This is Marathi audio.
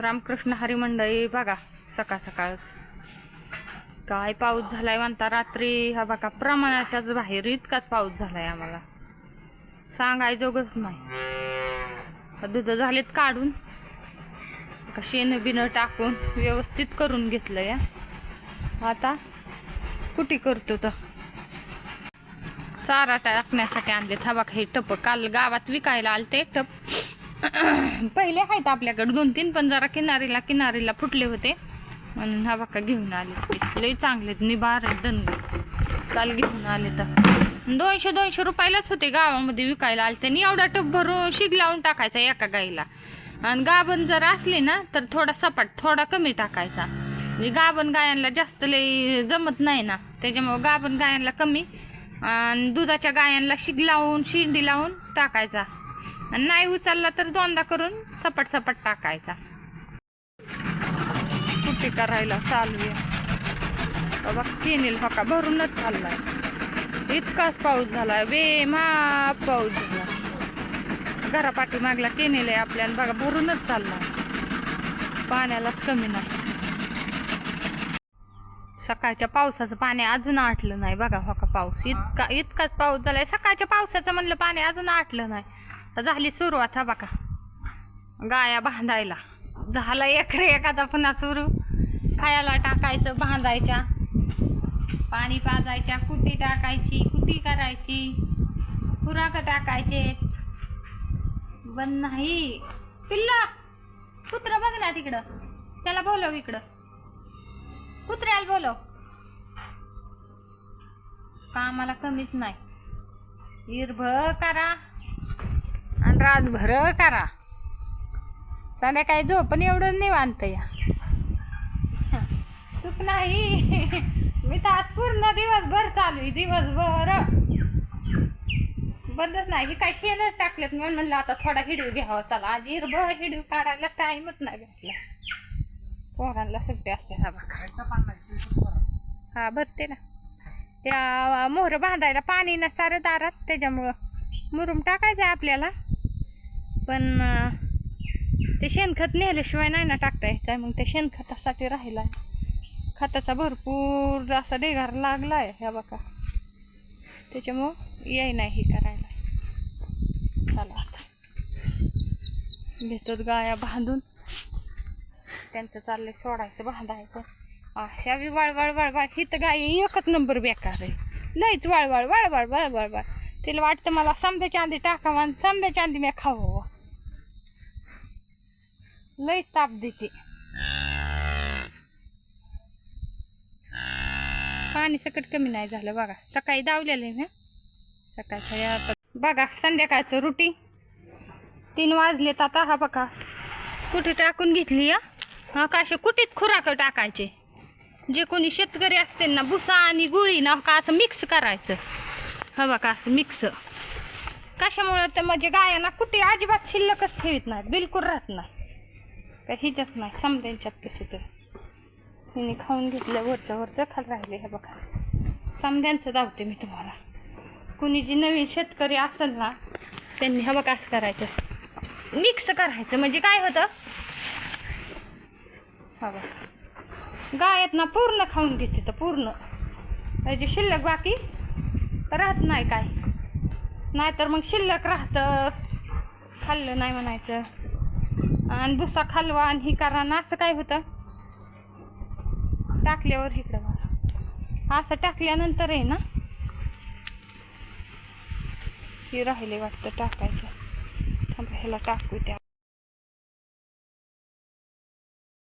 रामकृष्ण हरीमंडळी बघा सकाळ सकाळच काय पाऊस झालाय म्हणता रात्री हा बघा प्रमाणाच्याच बाहेर इतकाच पाऊस झालाय आम्हाला. सांगायजोगच नाही. आता दुध झालेत काढून का शेण बिणं टाकून व्यवस्थित करून घेतलं या. आता कुठे करतो तर. चारा टाकण्यासाठी आणले हा बघा हे टप. काल गावात विकायला आलते टप. पहिले आहेत आपल्याकडे. दोन तीन पण जरा किनारीला किनारीला फुटले होते. म्हणून हा बाका घेऊन आले लई चांगले निबार आहेत काल घेऊन आले तर. दोनशे दोनशे रुपयालाच होते गावामध्ये विकायला आले त्यांनी एवढा टप भरून शिग लावून टाकायचा एका गाईला. आणि गाभण जर असली ना तर थोडा सपाट थोडा कमी टाकायचा. म्हणजे गाभण गायांना जास्त लई जमत नाही ना. त्याच्यामुळं गाभण गायांना कमी. आणि दुधाच्या गायांना शिग लावून शिंडी लावून टाकायचा. आणि नाही उचलला तर दोनदा करून सपाट सपाट टाकायचा. कुठे करायला चालू आहे? बाबा केनेल फका भरूनच चाललाय. इतकाच पाऊस झाला बेमाप पाऊस झाला. घरापाठी मागला केनेल आहे आपल्याला. बघा भरूनच चाललाय. पाण्यालाच कमी नाही. सकाळच्या पावसाचं पाणी अजून आटलं नाही बघा हो का पाऊस? इतका इतकाच पाऊस झालाय. सकाळच्या पावसाचं म्हणलं पाणी अजून आटलं नाही. तर झाली सुरुवात हा बघा. गाया बांधायला. झाला एकरे एखादा पुन्हा सुरू. खायला टाकायचं बांधायच्या. पाणी पाजायच्या कुटी टाकायची कुटी करायची. खुराक टाकायचे. पण नाही. पिल्ला कुत्रं बघ ना तिकडं. त्याला बोलव इकडं. कुत्र्याला बोलव. कामाला कमीच नाही. इरभ करा. आणि रातभर करा. संध्याकाळी झोपण एवढं निवांत या. चूक नाही. मी तर आज पूर्ण दिवसभर चालू आहे दिवसभर. बंदच नाही. काय शेणच टाकलेत म्हणून म्हणलं आता थोडा हिडीव घ्यावा. चला आज इरभ हिडीव काढायला टाईमच नाही भेटला. पोरांना सुट्टी असते. हा बघा. हा भरते ना. त्या मोहर बांधायला पाणी ना सारं दारात त्याच्यामुळं मुरुम टाकायचं आहे आपल्याला. पण ते शेणखत नेल्याशिवाय नाही ना टाकता येत आहे. मग ते शेणखतासाठी राहिला खताचा भरपूर असा ढेगार लागला आहे ह्या बघा. त्याच्यामुळं याय नाही हे करायला. चला आता. घेतात गाया बांधून. त्यांचं चाललंय सोडायचं बांधायचं. अशा बी वळवळ वळवळ ही तर गाय एकच नंबर बेकार आहे. लईच वळवळ वळवळ वळवळ वळ तिला वाटतं मला संब्याच्या चांदी टाकावं आणि संब्याच्या चांदी मी खावं. लई ताप देते. पाणी सकट कमी नाही झालं बघा. सकाळी दावलेलं आहे ना सकाळच्या या- बघा संध्याकाळचं रुटी तीन वाजलेत आता हा बघा. कुठे टाकून घेतली या हा का असे कुठेच खुराक टाकायचे? जे कोणी शेतकरी असते ना भुसा आणि गुळी ना का असं मिक्स करायचं? हवा का असं मिक्स कशामुळं तर म्हणजे गायांना कुठे अजिबात शिल्लकच ठेवीत नाहीत बिलकुल राहत नाही. का हिच्यात नाही समद्यांच्यात तसेच हिने खाऊन घेतलं वरचं वरचं खाली राहिले हे बघा. समध्यांचं धावते मी तुम्हाला. कुणी जी नवीन शेतकरी असेल ना त्यांनी हवं बघा असं करायचं. मिक्स करायचं. म्हणजे काय होतं? हा गायत ना पूर्ण खाऊन घेते तर पूर्ण. त्याची शिल्लक बाकी तर राहत नाही काय. नाहीतर मग शिल्लक राहतं. खाल्लं नाही म्हणायचं. आणि भुसा खालवा आणि हे करा ना असं काय होतं? टाकल्यावर इकडं बघा. असं टाकल्यानंतर आहे ना हे राहिले वाटतं टाकायचं. थांब ह्याला टाकू त्या.